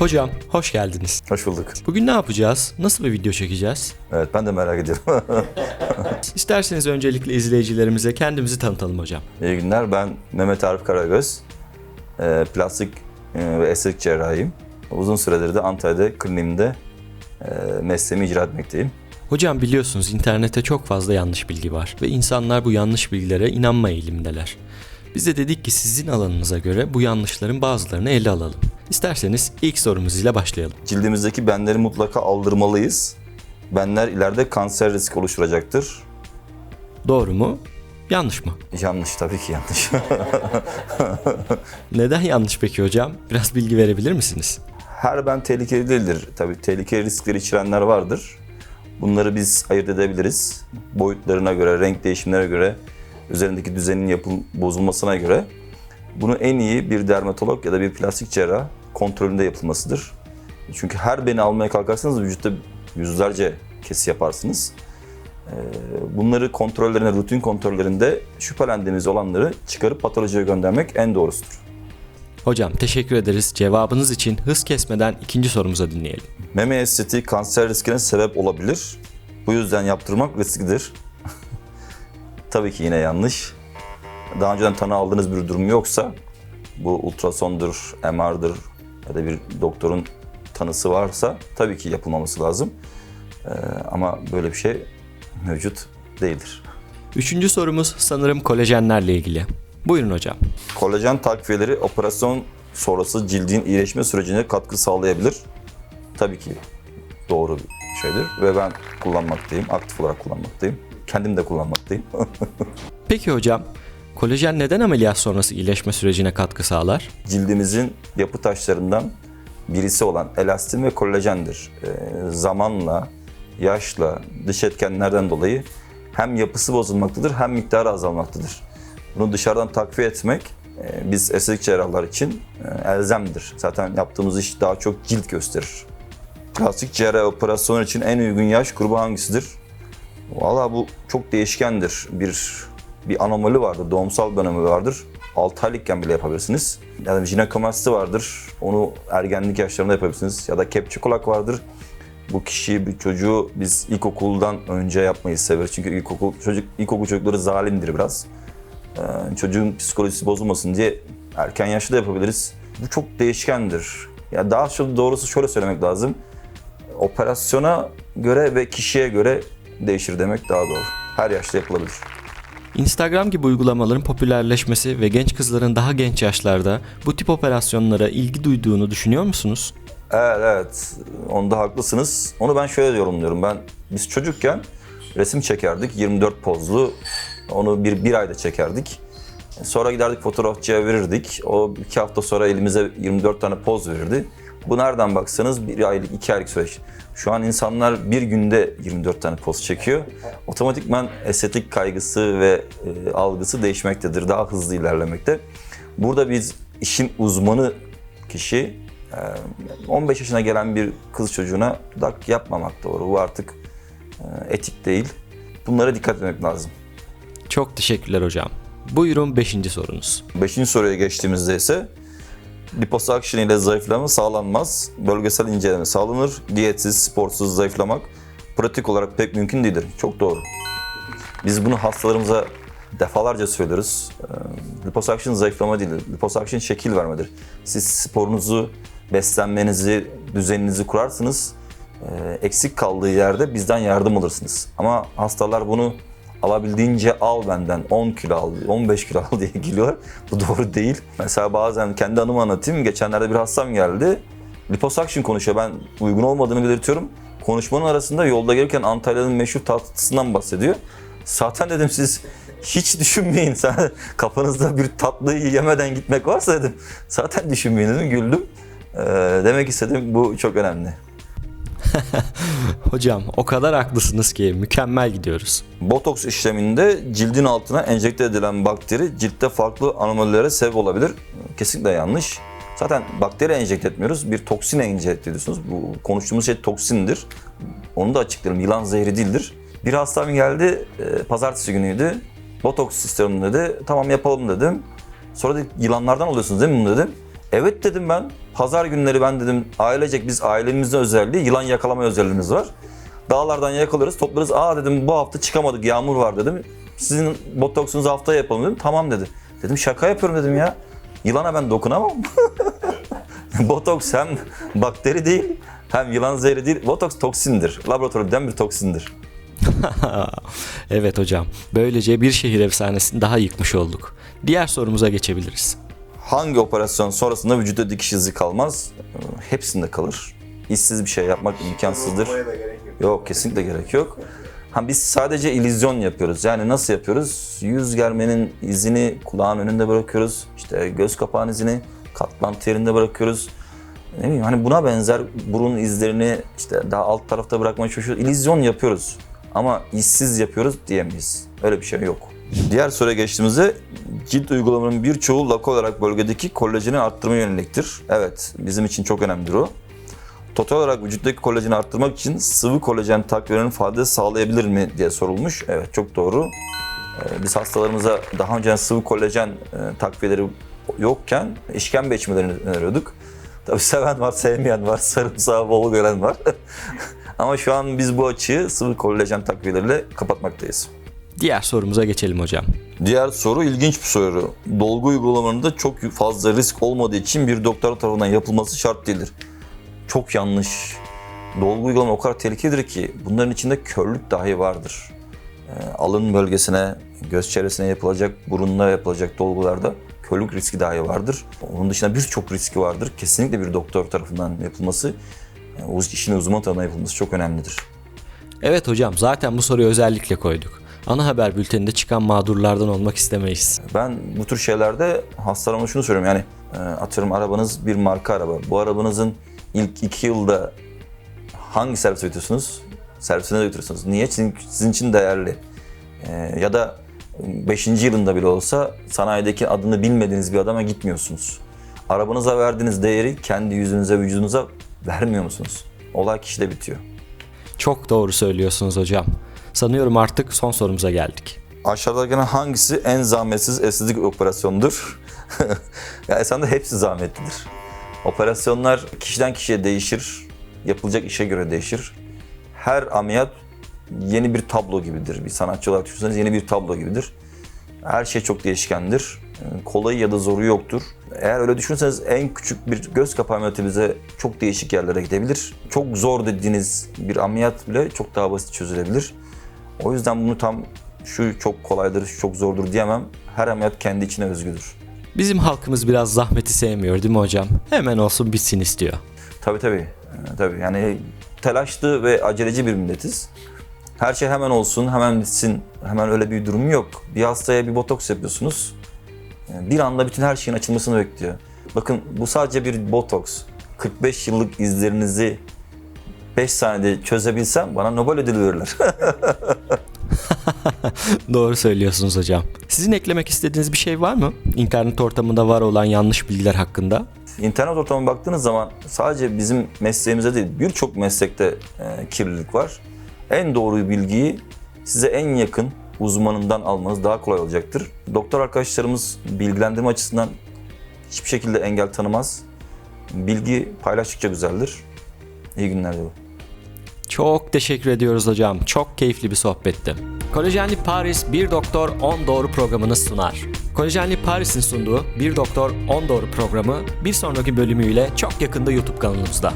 Hocam hoş geldiniz. Hoş bulduk. Bugün ne yapacağız? Nasıl bir video çekeceğiz? Evet ben de merak ediyorum. İsterseniz öncelikle izleyicilerimize kendimizi tanıtalım hocam. İyi günler. Ben Mehmet Arif Karagöz. Ee, plastik e, ve estetik cerrahiyim. Uzun süredir de Antalya'da kliniğimde e, mesleğimi icra etmekteyim. Hocam biliyorsunuz internette çok fazla yanlış bilgi var ve insanlar bu yanlış bilgilere inanma eğilimindeler. Biz de dedik ki sizin alanınıza göre bu yanlışların bazılarını ele alalım. İsterseniz ilk sorumuz ile başlayalım. Cildimizdeki benleri mutlaka aldırmalıyız. Benler ileride kanser riski oluşturacaktır. Doğru mu? Yanlış mı? Yanlış tabii ki yanlış. Neden yanlış peki hocam? Biraz bilgi verebilir misiniz? Her ben tehlikeli değildir. Tabii tehlikeli riskleri içerenler vardır. Bunları biz ayırt edebiliriz. Boyutlarına göre, renk değişimlerine göre, üzerindeki düzenin yapıl bozulmasına göre. Bunu en iyi bir dermatolog ya da bir plastik cerrah kontrolünde yapılmasıdır. Çünkü her beni almaya kalkarsanız vücutta yüzlerce kesi yaparsınız. Ee, Bunları kontrollerine, rutin kontrollerinde şüphelendiğimiz olanları çıkarıp patolojiye göndermek en doğrusudur. Hocam teşekkür ederiz. Cevabınız için hız kesmeden ikinci sorumuza dinleyelim. Meme estetiği kanser riskine sebep olabilir. Bu yüzden yaptırmak risklidir. Tabii ki yine yanlış. Daha önceden tanı aldığınız bir durum yoksa bu ultrasondur, MR'dır ya da bir doktorun tanısı varsa tabii ki yapılmaması lazım. Ee, ama böyle bir şey mevcut değildir. Üçüncü sorumuz sanırım kolajenlerle ilgili. Buyurun hocam. Kolajen takviyeleri operasyon sonrası cildin iyileşme sürecine katkı sağlayabilir. Tabii ki doğru bir şeydir ve ben kullanmaktayım, aktif olarak kullanmaktayım. Kendim de kullanmaktayım. Peki hocam, kolajen neden ameliyat sonrası iyileşme sürecine katkı sağlar? Cildimizin yapı taşlarından birisi olan elastin ve kolajendir. Ee, zamanla, yaşla, dış etkenlerden dolayı hem yapısı bozulmaktadır hem miktarı azalmaktadır. Bunu dışarıdan takviye etmek e, biz estetik cerrahlar için e, elzemdir. Zaten yaptığımız iş daha çok cilt gösterir. Plastik cerrahi operasyonu için en uygun yaş grubu hangisidir? Valla bu çok değişkendir. Bir bir anomali vardır, doğumsal bir vardır. 6 aylıkken bile yapabilirsiniz. Ya da jinekomasti vardır, onu ergenlik yaşlarında yapabilirsiniz. Ya da kepçe kulak vardır. Bu kişiyi, bir çocuğu biz ilkokuldan önce yapmayı severiz. Çünkü ilkokul, çocuk, ilkokul çocukları zalimdir biraz. Ee, çocuğun psikolojisi bozulmasın diye erken yaşta da yapabiliriz. Bu çok değişkendir. Ya daha çok doğrusu şöyle söylemek lazım. Operasyona göre ve kişiye göre değişir demek daha doğru. Her yaşta yapılabilir. Instagram gibi uygulamaların popülerleşmesi ve genç kızların daha genç yaşlarda bu tip operasyonlara ilgi duyduğunu düşünüyor musunuz? Evet evet onda haklısınız. Onu ben şöyle yorumluyorum. Ben biz çocukken resim çekerdik 24 pozlu. Onu bir, bir ayda çekerdik. Sonra giderdik fotoğrafçıya verirdik. O iki hafta sonra elimize 24 tane poz verirdi. Bu nereden baksanız bir aylık, iki aylık süreç. Şu an insanlar bir günde 24 tane poz çekiyor. Otomatikman estetik kaygısı ve e, algısı değişmektedir. Daha hızlı ilerlemekte. Burada biz işin uzmanı kişi e, 15 yaşına gelen bir kız çocuğuna dudak yapmamak doğru. Bu artık e, etik değil. Bunlara dikkat etmek lazım. Çok teşekkürler hocam. Buyurun 5. sorunuz. Beşinci soruya geçtiğimizde ise liposuction ile zayıflama sağlanmaz. Bölgesel inceleme sağlanır. Diyetsiz, sporsuz zayıflamak pratik olarak pek mümkün değildir. Çok doğru. Biz bunu hastalarımıza defalarca söylüyoruz. Ee, Liposuction zayıflama değildir. Liposuction şekil vermedir. Siz sporunuzu, beslenmenizi, düzeninizi kurarsınız. Ee, Eksik kaldığı yerde bizden yardım alırsınız. Ama hastalar bunu alabildiğince al benden 10 kilo al, 15 kilo al diye geliyorlar. Bu doğru değil. Mesela bazen kendi anımı anlatayım. Geçenlerde bir hastam geldi. Liposuction konuşuyor. Ben uygun olmadığını belirtiyorum. Konuşmanın arasında yolda gelirken Antalya'nın meşhur tatlısından bahsediyor. Zaten dedim siz hiç düşünmeyin. Sen kafanızda bir tatlıyı yemeden gitmek varsa dedim. Zaten düşünmeyin dedim. Güldüm. Ee, demek istedim bu çok önemli. Hocam o kadar haklısınız ki mükemmel gidiyoruz. Botoks işleminde cildin altına enjekte edilen bakteri ciltte farklı anomalilere sebep olabilir. Kesinlikle yanlış. Zaten bakteri enjekte etmiyoruz. Bir toksin enjekte ediyorsunuz. Bu konuştuğumuz şey toksindir. Onu da açıklayalım. Yılan zehri değildir. Bir hastam geldi. e, Pazartesi günüydü. Botoks istiyorum dedi. Tamam yapalım dedim. Sonra dedi yılanlardan alıyorsunuz değil mi dedim. Evet dedim ben. Pazar günleri ben dedim ailecek biz ailemizin özelliği yılan yakalama özelliğimiz var. Dağlardan yakalıyoruz toplarız. Aa dedim bu hafta çıkamadık yağmur var dedim. Sizin botoksunuzu haftaya yapalım dedim. Tamam dedi. Dedim şaka yapıyorum dedim ya. Yılana ben dokunamam. Botoks hem bakteri değil hem yılan zehri değil. Botoks toksindir. Laboratuvardan bir toksindir. evet hocam. Böylece bir şehir efsanesini daha yıkmış olduk. Diğer sorumuza geçebiliriz. Hangi operasyon sonrasında vücuda dikiş izi kalmaz? Hepsinde kalır. İşsiz bir şey yapmak imkansızdır. Yok kesinlikle gerek yok. Ha, biz sadece illüzyon yapıyoruz. Yani nasıl yapıyoruz? Yüz germenin izini kulağın önünde bırakıyoruz. İşte göz kapağın izini katlantı yerinde bırakıyoruz. Ne bileyim hani buna benzer burun izlerini işte daha alt tarafta bırakmaya çalışıyoruz. İllüzyon yapıyoruz. Ama işsiz yapıyoruz diyemeyiz. Öyle bir şey yok. Diğer soruya geçtiğimizde cilt uygulamalarının birçoğu laka olarak bölgedeki kolajeni arttırmaya yöneliktir. Evet bizim için çok önemlidir o. Total olarak vücuttaki kolajeni arttırmak için sıvı kolajen takviyelerinin fayda sağlayabilir mi diye sorulmuş. Evet çok doğru. Ee, Biz hastalarımıza daha önce sıvı kolajen e, takviyeleri yokken işkembe içmelerini öneriyorduk. Tabii seven var, sevmeyen var, sarımsağı bol gören var. Ama şu an biz bu açığı sıvı kolajen takviyeleriyle kapatmaktayız. Diğer sorumuza geçelim hocam. Diğer soru ilginç bir soru. Dolgu uygulamalarında çok fazla risk olmadığı için bir doktor tarafından yapılması şart değildir. Çok yanlış. Dolgu uygulama o kadar tehlikelidir ki bunların içinde körlük dahi vardır. Ee, alın bölgesine, göz çevresine yapılacak, burunla yapılacak dolgularda körlük riski dahi vardır. Onun dışında birçok riski vardır. Kesinlikle bir doktor tarafından yapılması, yani uz- işin uzman tarafından yapılması çok önemlidir. Evet hocam zaten bu soruyu özellikle koyduk. Ana haber bülteninde çıkan mağdurlardan olmak istemeyiz. Ben bu tür şeylerde hastalarıma şunu söylüyorum yani e, atıyorum arabanız bir marka araba. Bu arabanızın ilk iki yılda hangi servise götürüyorsunuz? Servisine de götürüyorsunuz. Niye? Sizin, sizin için değerli. E, ya da 5. yılında bile olsa sanayideki adını bilmediğiniz bir adama gitmiyorsunuz. Arabanıza verdiğiniz değeri kendi yüzünüze, vücudunuza vermiyor musunuz? Olay kişide bitiyor. Çok doğru söylüyorsunuz hocam. Sanıyorum artık son sorumuza geldik. Aşağıdakilerden hangisi en zahmetsiz estetik operasyonudur? ya esasında hepsi zahmetlidir. Operasyonlar kişiden kişiye değişir, yapılacak işe göre değişir. Her ameliyat yeni bir tablo gibidir. Bir sanatçı olarak düşünseniz yeni bir tablo gibidir. Her şey çok değişkendir. Kolayı ya da zoru yoktur. Eğer öyle düşünürseniz en küçük bir göz kapağı ameliyatı bize çok değişik yerlere gidebilir. Çok zor dediğiniz bir ameliyat bile çok daha basit çözülebilir. O yüzden bunu tam şu çok kolaydır, şu çok zordur diyemem. Her ameliyat kendi içine özgüdür. Bizim halkımız biraz zahmeti sevmiyor değil mi hocam? Hemen olsun bitsin istiyor. Tabii tabii. Ee, tabii yani telaşlı ve aceleci bir milletiz. Her şey hemen olsun, hemen bitsin. Hemen öyle bir durum yok. Bir hastaya bir botoks yapıyorsunuz. Ee, Bir anda bütün her şeyin açılmasını bekliyor. Bakın bu sadece bir botoks. 45 yıllık izlerinizi 5 saniyede çözebilsem bana Nobel ödülü verirler. Doğru söylüyorsunuz hocam. Sizin eklemek istediğiniz bir şey var mı? İnternet ortamında var olan yanlış bilgiler hakkında. İnternet ortamına baktığınız zaman sadece bizim mesleğimize değil birçok meslekte e, kirlilik var. En doğru bilgiyi size en yakın uzmanından almanız daha kolay olacaktır. Doktor arkadaşlarımız bilgilendirme açısından hiçbir şekilde engel tanımaz. Bilgi paylaştıkça güzeldir. İyi günler diliyorum. Çok teşekkür ediyoruz hocam. Çok keyifli bir sohbetti. Kolajenli Paris Bir Doktor 10 Doğru programını sunar. Kolajenli Paris'in sunduğu Bir Doktor 10 Doğru programı bir sonraki bölümüyle çok yakında YouTube kanalımızda.